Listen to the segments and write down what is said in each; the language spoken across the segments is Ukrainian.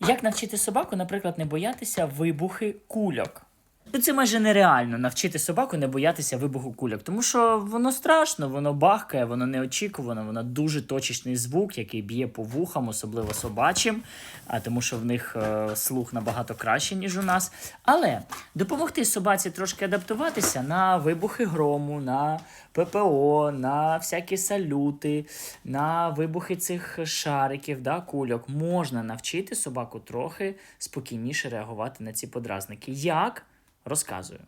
Як навчити собаку, наприклад, не боятися вибухи кульок? Ну, це майже нереально навчити собаку не боятися вибуху кульок, тому що воно страшно, воно бахкає, воно неочікувано, воно дуже точечний звук, який б'є по вухам, особливо собачим, а тому що в них е, слух набагато краще, ніж у нас. Але допомогти собаці трошки адаптуватися на вибухи грому, на ППО, на всякі салюти, на вибухи цих шариків, да, кульок, можна навчити собаку трохи спокійніше реагувати на ці подразники. Як? Розказую.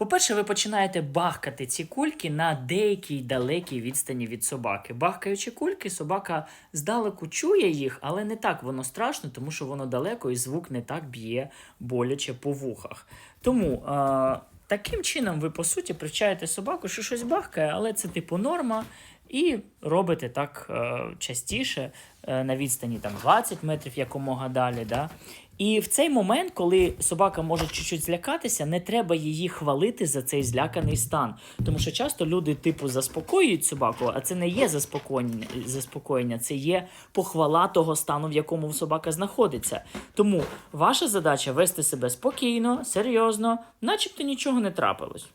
По-перше, ви починаєте бахкати ці кульки на деякій далекій відстані від собаки. Бахкаючи кульки, собака здалеку чує їх, але не так воно страшно, тому що воно далеко і звук не так б'є боляче по вухах. Тому е- таким чином ви, по суті, привчаєте собаку, що щось бахкає, але це типу норма. І робите так е, частіше е, на відстані там 20 метрів якомога далі. Да? І в цей момент, коли собака може чуть-чуть злякатися, не треба її хвалити за цей зляканий стан. Тому що часто люди, типу, заспокоюють собаку, а це не є заспокоєння, заспокоєння, це є похвала того стану, в якому собака знаходиться. Тому ваша задача вести себе спокійно, серйозно, начебто нічого не трапилось.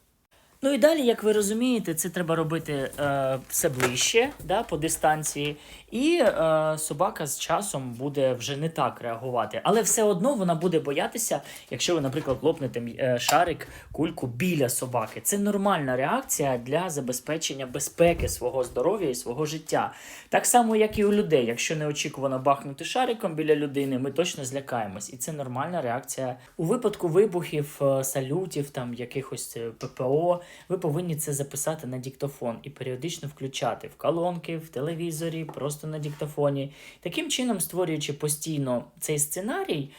Ну і далі, як ви розумієте, це треба робити е, все ближче да, по дистанції, і е, собака з часом буде вже не так реагувати. Але все одно вона буде боятися, якщо ви, наприклад, лопнете е, шарик, кульку біля собаки. Це нормальна реакція для забезпечення безпеки свого здоров'я і свого життя. Так само, як і у людей. Якщо неочікувано бахнути шариком біля людини, ми точно злякаємось. І це нормальна реакція. У випадку вибухів, е, салютів, там якихось е, ППО, ви повинні це записати на диктофон і періодично включати в колонки, в телевізорі, просто на диктофоні. Таким чином, створюючи постійно цей сценарій,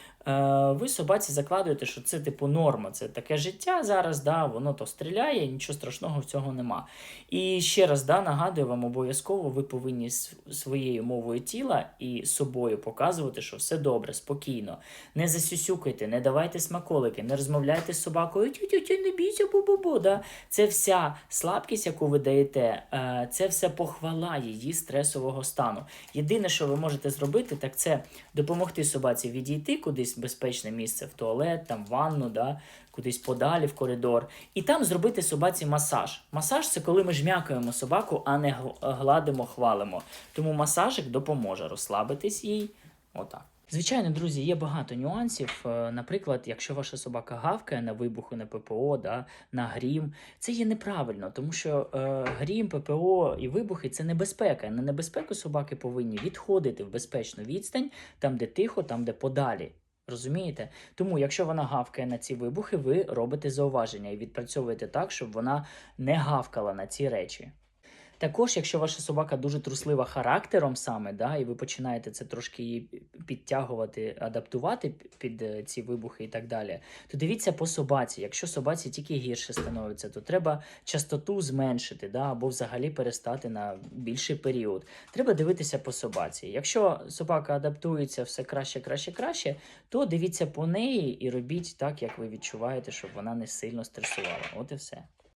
ви собаці закладуєте, що це типу норма, це таке життя зараз, да, воно то стріляє, нічого страшного в цього нема. І ще раз да, нагадую вам, обов'язково ви повинні своєю мовою тіла і собою показувати, що все добре, спокійно. Не засюсюкайте, не давайте смаколики, не розмовляйте з собакою, тю-тю-тю, не бійся, бу-бу-бу. Да? Це вся слабкість, яку ви даєте, е, це все похвала її стресового стану. Єдине, що ви можете зробити, так це допомогти собаці відійти кудись в безпечне місце, в туалет, там, в ванну, да? кудись подалі в коридор, і там зробити собаці масаж. Масаж це коли ми жмякаємо собаку, а не гл- гладимо, хвалимо. Тому масажик допоможе розслабитись їй. Отак. Звичайно, друзі, є багато нюансів. Е, Наприклад, якщо ваша собака гавкає на вибухи на ППО, да, на грім, це є неправильно, тому що е, грім, ППО і вибухи це небезпека. На небезпеку собаки повинні відходити в безпечну відстань, там, де тихо, там, де подалі. Розумієте? Тому, якщо вона гавкає на ці вибухи, ви робите зауваження і відпрацьовуєте так, щоб вона не гавкала на ці речі. Також, якщо ваша собака дуже труслива характером саме, да, і ви починаєте це трошки її підтягувати, адаптувати під е, ці вибухи і так далі, то дивіться по собаці. Якщо собаці тільки гірше становиться, то треба частоту зменшити, да, або взагалі перестати на більший період. Треба дивитися по собаці. Якщо собака адаптується все краще, краще, краще, то дивіться по неї і робіть так, як ви відчуваєте, щоб вона не сильно стресувала. От і все.